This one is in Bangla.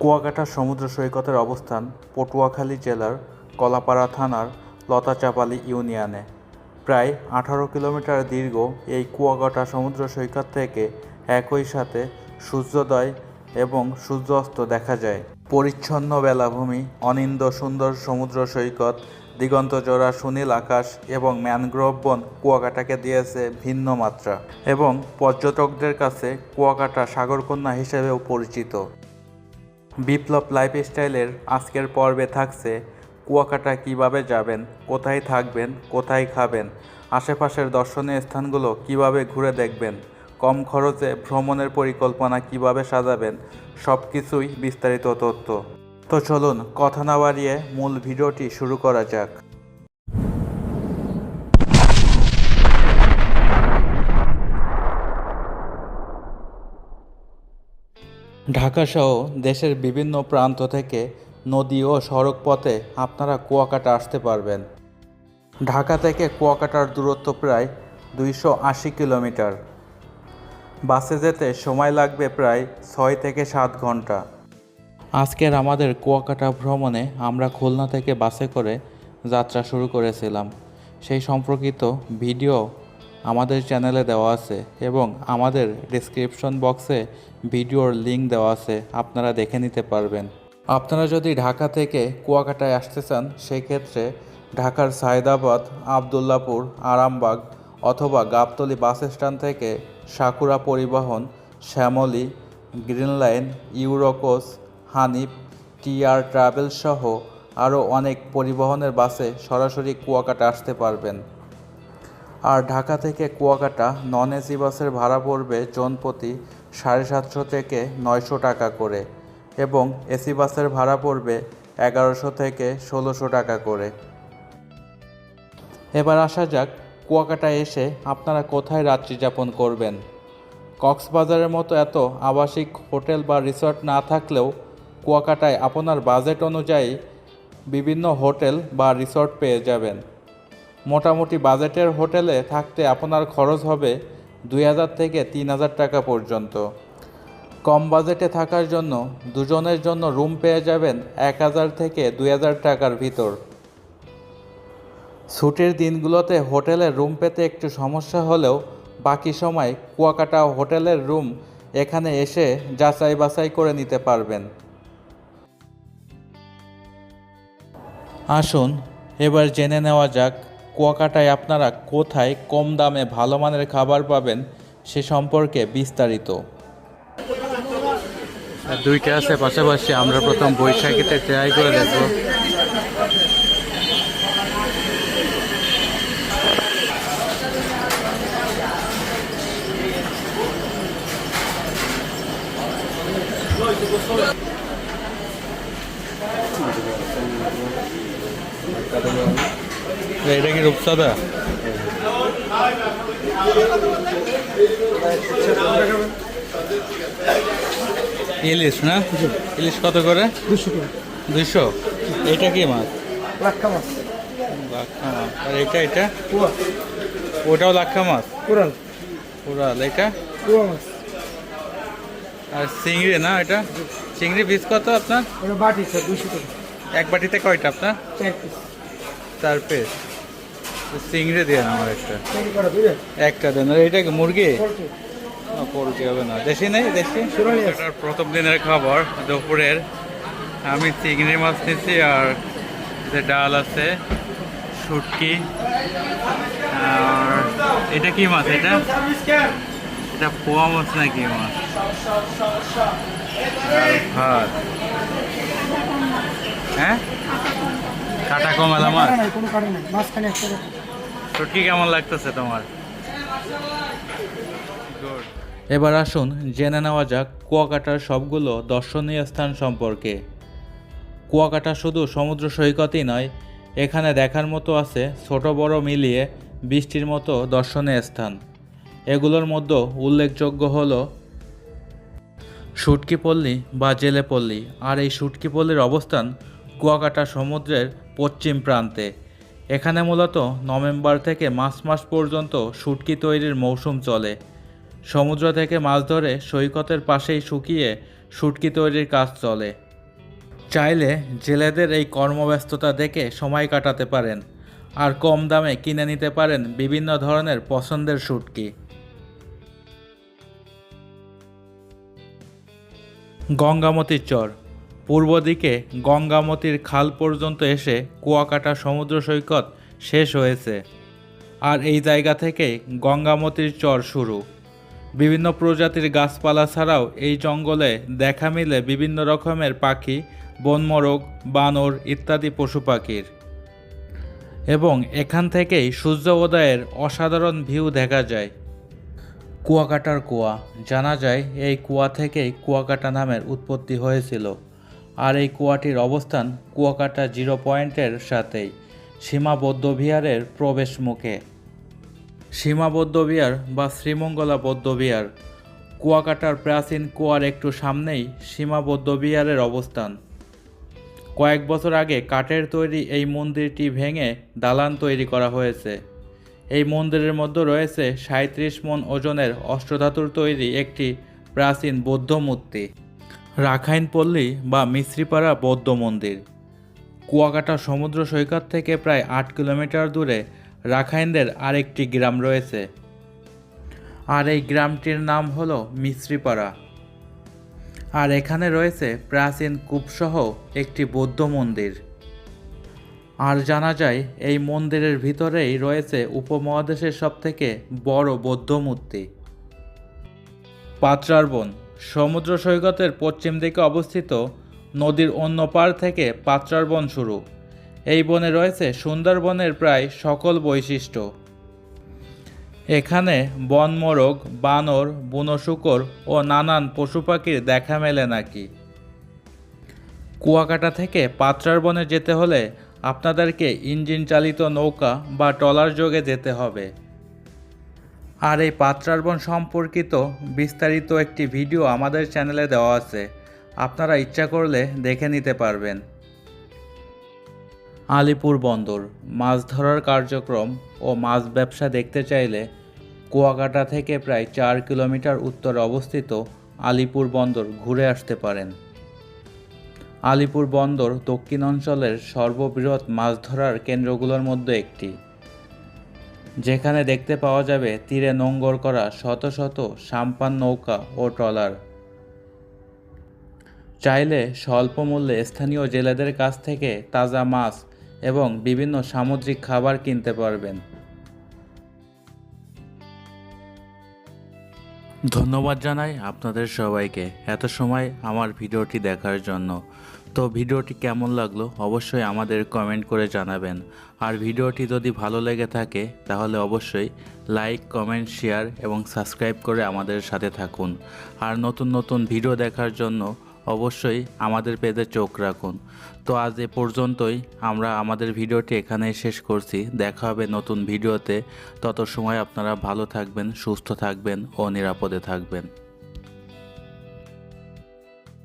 কুয়াকাটা সমুদ্র সৈকতের অবস্থান পটুয়াখালী জেলার কলাপাড়া থানার লতাচাপালি ইউনিয়নে। প্রায় আঠারো কিলোমিটার দীর্ঘ এই কুয়াকাটা সমুদ্র সৈকত থেকে একই সাথে সূর্যোদয় এবং সূর্যাস্ত দেখা যায়। পরিচ্ছন্ন বেলাভূমি, অনিন্দ সুন্দর সমুদ্র সৈকত দিগন্তজোড়া সুনীল আকাশ এবং ম্যানগ্রোভ বন কুয়াকাটাকে দিয়েছে ভিন্ন মাত্রা এবং পর্যটকদের কাছে কুয়াকাটা সাগরকন্যা হিসেবেও পরিচিত। বিপ্লব লাইফস্টাইলের আজকের পর্বে থাকছে, কুয়াকাটা কীভাবে যাবেন, কোথায় থাকবেন, কোথায় খাবেন, আশেপাশের দর্শনীয় স্থানগুলো কীভাবে ঘুরে দেখবেন, কম খরচে ভ্রমণের পরিকল্পনা কীভাবে সাজাবেন সব কিছুই বিস্তারিত তথ্য। তো চলুন, কথা না বাড়িয়ে মূল ভিডিওটি শুরু করা যাক। ঢাকাসহ দেশের বিভিন্ন প্রান্ত থেকে নদী ও সড়ক পথে আপনারা কুয়াকাটা আসতে পারবেন। ঢাকা থেকে কুয়াকাটার দূরত্ব প্রায় দুইশো আশি কিলোমিটার। বাসে যেতে সময় লাগবে প্রায় ছয় থেকে সাত ঘণ্টা। আজকের আমাদের কুয়াকাটা ভ্রমণে আমরা খুলনা থেকে বাসে করে যাত্রা শুরু করেছিলাম। সেই সম্পর্কিত ভিডিও আমাদের চ্যানেলে দেওয়া আছে এবং আমাদের ডিসক্রিপশন বক্সে ভিডিওর লিংক দেওয়া আছে, আপনারা দেখে নিতে পারবেন। আপনারা যদি ঢাকা থেকে কুয়াকাটায় আসতে চান, সেক্ষেত্রে ঢাকার সায়দাবাদ, আবদুল্লাপুর, আরামবাগ অথবা গাবতলী বাস স্ট্যান্ড থেকে সাকুরা পরিবহন, শ্যামলী, গ্রিন লাইন, ইউরোকোস, হানিফ টিআর ট্রাভেল সহ আরও অনেক পরিবহনের বাসে সরাসরি কুয়াকাটা আসতে পারবেন। আর ঢাকা থেকে কুয়াকাটা নন এসি বাসের ভাড়া পড়বে জনপ্রতি সাড়ে সাতশো থেকে নয়শো টাকা করে এবং এসি বাসের ভাড়া পড়বে এগারোশো থেকে ষোলোশো টাকা করে। এবার আসা যাক কুয়াকাটায় এসে আপনারা কোথায় রাত্রি যাপন করবেন। কক্সবাজারের মতো এত আবাসিক হোটেল বা রিসর্ট না থাকলেও কুয়াকাটায় আপনার বাজেট অনুযায়ী বিভিন্ন হোটেল বা রিসর্ট পেয়ে যাবেন। মোটামুটি বাজেটের হোটেলে থাকতে আপনার খরচ হবে দুই হাজার থেকে তিন হাজার টাকা পর্যন্ত। কম বাজেটে থাকার জন্য দুজনের জন্য রুম পেয়ে যাবেন এক হাজার থেকে দুই হাজার টাকার ভিতর। ছুটির দিনগুলোতে হোটেলের রুম পেতে একটু সমস্যা হলেও বাকি সময় কুয়াকাটা হোটেলের রুম এখানে এসে যাচাই বাছাই করে নিতে পারবেন। আসুন, এবার জেনে নেওয়া যাক কুয়াকাটায় আপনারা কোথায় কম দামে ভালো মানের খাবার পাবেন সে সম্পর্কে বিস্তারিত। দুইটা আছে পাশাপাশি আমরা প্রথম বৈশাখীতে ট্রাই করে দেখব। এটা কি রূপসাদা ইলিশ না? ইলিশ কত করে? দুশো দুইশো এটা কি মাছ? লাক্ষা মাছ। লাক্ষা মাছ। আর এটা এটা? ওটাও লাক্ষা মাছ? কোরাল পুরাল এটা? মাছ। আর চিংড়ি না এটা? চিংড়ি পিস কত আপনার? বাটি স্যার দুশো টাকা এক বাটিতে কয়টা আপনার? চার পিস। চার পিস। চিংড়ি দিয়ে আমার একটা? একটা দেন আর এটা কি মুরগি? পোলট্রি। হবে না। দেশি নেই? দেশি? প্রথম দিনের খাবার দুপুরের। আমি চিংড়ি মাছ নিচ্ছি আর যে ডাল আছে শুটকি আর এটা কি মাছ এটা? এটা পোয়া মাছ না কি মাছ? ভাত। হ্যাঁ? কাটা কমালা মাছ? কোনো কাটা নাই মাঝখানে একটা শুটকি কেমন লাগতেছে তোমার? এবার আসুন, জেনে নেওয়া যাক কুয়াকাটার সবগুলো দর্শনীয় স্থান সম্পর্কে। কুয়াকাটা শুধু সমুদ্র সৈকতই নয়, এখানে দেখার মতো আছে ছোট বড় মিলিয়ে বৃষ্টির মতো দর্শনীয় স্থান। এগুলোর মধ্যে উল্লেখযোগ্য হল সুটকিপল্লী বা জেলেপল্লী। আর এই সুটকিপল্লীর অবস্থান কুয়াকাটা সমুদ্রের পশ্চিম প্রান্তে। এখানে মূলত নভেম্বর থেকে মার্চ মাস পর্যন্ত শুটকি তৈরির মৌসুম চলে। সমুদ্র থেকে মাছ ধরে সৈকতের পাশেই শুকিয়ে শুটকি তৈরির কাজ চলে। চাইলে জেলেদের এই কর্মব্যস্ততা দেখে সময় কাটাতে পারেন, আর কম দামে কিনে নিতে পারেন বিভিন্ন ধরনের পছন্দের শুটকি। গঙ্গামতির চর পূর্ব দিকে গঙ্গামতির খাল পর্যন্ত এসে কুয়াকাটা সমুদ্র সৈকত শেষ হয়েছে। আর এই জায়গা থেকেই গঙ্গামতির চর শুরু। বিভিন্ন প্রজাতির গাছপালা ছাড়াও এই জঙ্গলে দেখা মিলে বিভিন্ন রকমের পাখি, বনমরগ, বানর ইত্যাদি পশু পাখির। এবং এখান থেকেই সূর্য উদয়ের অসাধারণ ভিউ দেখা যায়। কুয়াকাটার কুয়া, জানা যায় এই কুয়া থেকেই কুয়াকাটা নামের উৎপত্তি হয়েছিল। আর এই কুয়াটির অবস্থান কুয়াকাটা জিরো পয়েন্টের সাথেই, সীমাবদ্ধ বিহারের প্রবেশ মুখে সীমাবদ্ধ বিহার বা শ্রীমঙ্গলা বৌদ্ধ বিহার, কুয়াকাটার প্রাচীন কুয়ার একটু সামনেই সীমাবদ্ধ বিহারের অবস্থান। কয়েক বছর আগে কাঠের তৈরি এই মন্দিরটি ভেঙে দালান তৈরি করা হয়েছে। এই মন্দিরের মধ্যে রয়েছে সাঁত্রিশ মন ওজনের অষ্টধাতুর তৈরি একটি প্রাচীন বৌদ্ধ মূর্তি। রাখাইন পল্লী বা মিশ্রিপাড়া বৌদ্ধ মন্দির। কুয়াকাটা সমুদ্র সৈকত থেকে প্রায় আট কিলোমিটার দূরে রাখাইনদের আরেকটি গ্রাম রয়েছে। আর এই গ্রামটির নাম হল মিশ্রিপাড়া আর এখানে রয়েছে প্রাচীন কূপসহ একটি বৌদ্ধ মন্দির। আর জানা যায়, এই মন্দিরের ভিতরেই রয়েছে উপমহাদেশের সবথেকে বড় বৌদ্ধ মূর্তি। পাত্রার বন সমুদ্র সৈকতের পশ্চিম দিকে অবস্থিত নদীর অন্য পার থেকে পাত্রার বন শুরু। এই বনে রয়েছে সুন্দরবনের প্রায় সকল বৈশিষ্ট্য। এখানে বনমোরগ বানর, বুনো শূকর ও নানান পশু পাখির দেখা মেলে নাকি। কুয়াকাটা থেকে পাত্রার বনে যেতে হলে আপনাদেরকে ইঞ্জিন চালিত নৌকা বা ট্রলার যোগে যেতে হবে। আর এই পাত্রারবণ সম্পর্কিত বিস্তারিত একটি ভিডিও আমাদের চ্যানেলে দেওয়া আছে। আপনারা ইচ্ছা করলে দেখে নিতে পারবেন। আলিপুর বন্দর, মাছ ধরার কার্যক্রম ও মাছ ব্যবসা দেখতে চাইলে কুয়াকাটা থেকে প্রায় চার কিলোমিটার উত্তরে অবস্থিত আলিপুর বন্দর ঘুরে আসতে পারেন। আলিপুর বন্দর দক্ষিণ অঞ্চলের সর্ববৃহৎ মাছ ধরার কেন্দ্রগুলোর মধ্যে একটি। যেখানে দেখতে পাওয়া যাবে তীরে নোঙ্গর করা শত শত সাম্পান নৌকা ও ট্রলার। চাইলে স্বল্প মূল্যে স্থানীয় জেলেদের কাছ থেকে তাজা মাছ এবং বিভিন্ন সামুদ্রিক খাবার কিনতে পারবেন। ধন্যবাদ জানাই আপনাদের সবাইকে এত সময় আমার ভিডিওটি দেখার জন্য। তো ভিডিওটি কেমন লাগল অবশ্যই আমাদের কমেন্ট করে জানাবেন। আর ভিডিওটি যদি ভালো লেগে থাকে, তাহলে অবশ্যই লাইক কমেন্ট শেয়ার এবং সাবস্ক্রাইব করে আমাদের সাথে থাকুন। আর নতুন নতুন ভিডিও দেখার জন্য অবশ্যই আমাদের পেজে চোখ রাখুন। তো আজ এ পর্যন্তই, আমরা আমাদের ভিডিওটি এখানেই শেষ করছি। দেখা হবে নতুন ভিডিওতে তত সময় আপনারা ভালো থাকবেন, সুস্থ থাকবেন ও নিরাপদে থাকবেন।